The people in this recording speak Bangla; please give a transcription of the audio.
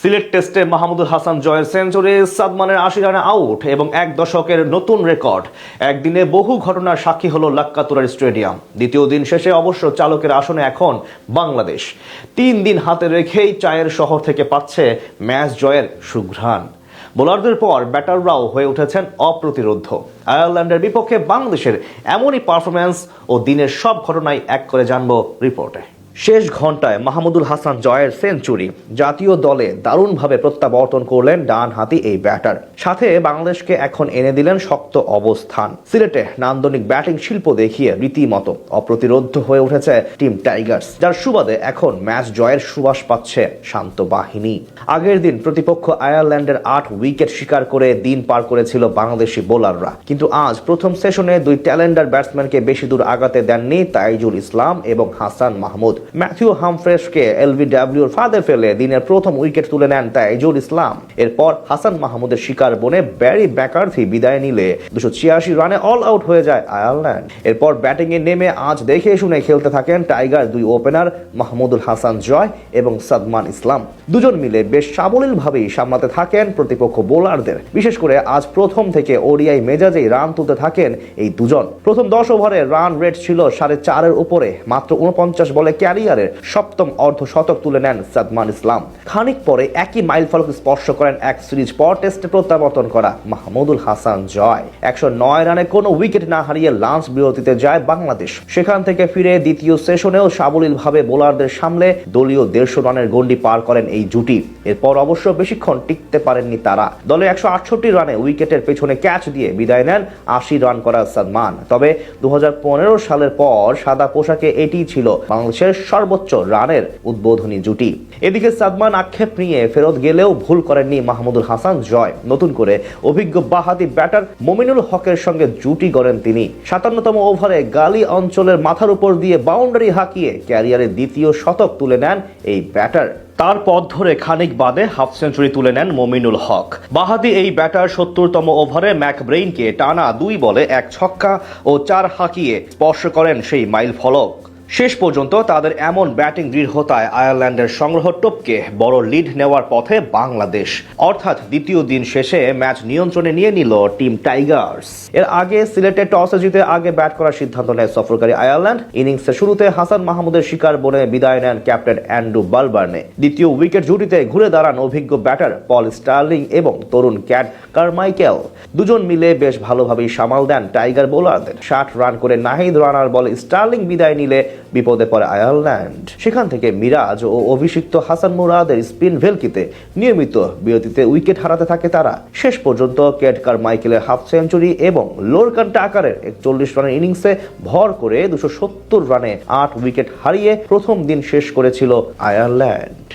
সিলেট টেস্টে মাহমুদুল হাসান জয়ের সেঞ্চুরি, সাদমানের আশি রানে আউট এবং এক দশকের নতুন রেকর্ড। একদিনে বহু ঘটনার সাক্ষী হলো লাক্কাতুরার স্টেডিয়াম। দ্বিতীয় দিন শেষে অবশ্য চালকের আসনে এখন বাংলাদেশ। তিন দিন হাতে রেখেই চায়ের শহর থেকে পাচ্ছে ম্যাচ জয়ের সুঘ্রাণ। বোলারদের পর ব্যাটাররাও হয়ে উঠেছেন অপ্রতিরোধ। আয়ারল্যান্ডের বিপক্ষে বাংলাদেশের এমনই পারফরম্যান্স ও দিনের সব ঘটনাই এক করে জানব রিপোর্টে। শেষ ঘন্টায় মাহমুদুল হাসান জয়ের সেঞ্চুরি। জাতীয় দলে দারুণভাবে প্রত্যাবর্তন করলেন ডান হাতি এই ব্যাটার। সাথে বাংলাদেশকে এখন এনে দিলেন শক্ত অবস্থান। সিলেটে নান্দনিক ব্যাটিং শিল্প দেখিয়ে রীতিমতো অপ্রতিরোধ হয়ে উঠেছে টিম টাইগার্স, যার সুবাদে এখন ম্যাচ জয়ের সুবাস পাচ্ছে শান্ত বাহিনী। আগের দিন প্রতিপক্ষ আয়ারল্যান্ডের আট উইকেট শিকার করে দিন পার করেছিল বাংলাদেশি বোলাররা। কিন্তু আজ প্রথম সেশনে দুই ট্যালেন্ডার ব্যাটসম্যানকে বেশি দূর আগাতে দেননি তাইজুল ইসলাম এবং হাসান মাহমুদ। ম্যাথিউ হামফ্রেশকে এলবিডব্লিউর ফাঁদে ফেলে দিনের প্রথম উইকেট তুলে নেন তাইজুল ইসলাম। এরপর হাসান মাহমুদের শিকার বনে ব্যারি ব্যাকার্থি বিদায় নিলে দুশো ছিয়াশি রানে অল আউট হয়ে যায় আয়ারল্যান্ড। এরপর ব্যাটিংয়ে নেমে আজ দেখে শুনে খেলতে থাকেন টাইগার দুই ওপেনার মাহমুদুল হাসান জয় এবং সাদমান ইসলাম। দুজন মিলে বেশ সাবলীলভাবেই সামলাতে থাকেন প্রতিপক্ষ বোলারদের। বিশেষ করে আজ প্রথম থেকে ওডিআই মেজাজেই রান তুলতে থাকেন এই দুজন। প্রথম দশ ওভারে রান রেট ছিল সাড়ে চারের উপরে, মাত্র উনপঞ্চাশ বলে ক্যারিয়ারের সপ্তম অর্ধ শতক তুলে নেন সাদমান ইসলাম। খানিক পরে একই মাইল ফলক স্পর্শ করেন এক সিরিজ পর টেস্টে প্রত্যাবর্তন করা মাহমুদুল হাসান জয়। একশো নয় রানে কোনো উইকেট না হারিয়ে লাঞ্চ বিরতিতে যায় বাংলাদেশ। সেখান থেকে ফিরে দ্বিতীয় সেশনেও সাবলীলভাবে বোলারদের সামলে দলীয় দেড়শো রানের গন্ডি পার করেন এই জুটি। এরপর অবশ্য বেশিক্ষণ টিকতে পারেননি তারা। দলে একশো আটষট্টি রানে উইকেটের পেছনে ক্যাচ দিয়ে বিদায় নেন আশি রান করা সাদমান। তবে দু হাজার পনেরো সালের পর সাদা পোশাকে এটি ছিল বাংলাদেশের সর্বোচ্চ রানের উদ্বোধনী জুটি। এদিকে সাদমান আক্ষেপ নিয়ে ফেরত গেলেও ভুল করেননি মাহমুদুল হাসান জয়। নতুন করে অভিজ্ঞ বাহাতি ব্যাটার মমিনুল হকের সঙ্গে জুটি গড়েন তিনি। সাতান্নতম ওভারে গালি অঞ্চলের মাথার উপর দিয়ে বাউন্ডারি হাঁকিয়ে ক্যারিয়ারের দ্বিতীয় শতক তুলে নেন এই ব্যাটার। তার পথ ধরে খানিক বাদে হাফ সেঞ্চুরি তুলে নেন মমিনুল হক। বাহাদি এই ব্যাটার সত্তরতম ওভারে ম্যাকব্রেইনকে টানা দুই বলে এক ছক্কা ও চার হাঁকিয়ে স্পর্শ করেন সেই মাইল ফলক শেষ পর্যন্ত তাদের এমন ব্যাটিং দৃঢ়তায় আয়ারল্যান্ডের সংগ্রহ টপকে বড় লিড নেওয়ার পথে বাংলাদেশ। অর্থাৎ দ্বিতীয় দিন শেষে ম্যাচ নিয়ন্ত্রণে নিয়ে নিল টিম টাইগার্স। এর আগে সিলেটে টসে জিতে আগে ব্যাট করার সিদ্ধান্ত নেয় সফরকারী আয়ারল্যান্ড। ইনিংসের শুরুতে হাসান মাহমুদের শিকার বনে বিদায় নেন ক্যাপ্টেন অ্যান্ড্রু বালবার্নে। দ্বিতীয় উইকেট জুটিতে ঘুরে দাঁড়ান অভিজ্ঞ ব্যাটার পল স্টার্লিং এবং তরুণ ক্যাট কারমাইকেল। দুজন মিলে বেশ ভালোভাবেই সামাল দেন টাইগার বোলারদের। ষাট রান করে নাহিদ রানার বলে স্টার্লিং বিদায় নিলে বিপদে পড়ে আয়ারল্যান্ড। সেখান থেকে মিরাজ ও অভিষিক্ত হাসান মুরাদের স্পিন ভেলকিতে নিয়মিত বিরতিতে উইকেট হারাতে থাকে তারা। শেষ পর্যন্ত কেটকার মাইকেলের হাফ সেঞ্চুরি এবং লোরকান্টা আকারের একচল্লিশ রানের ইনিংসে ভর করে দুশো রানে আট উইকেট হারিয়ে প্রথম দিন শেষ করেছিল আয়ারল্যান্ড।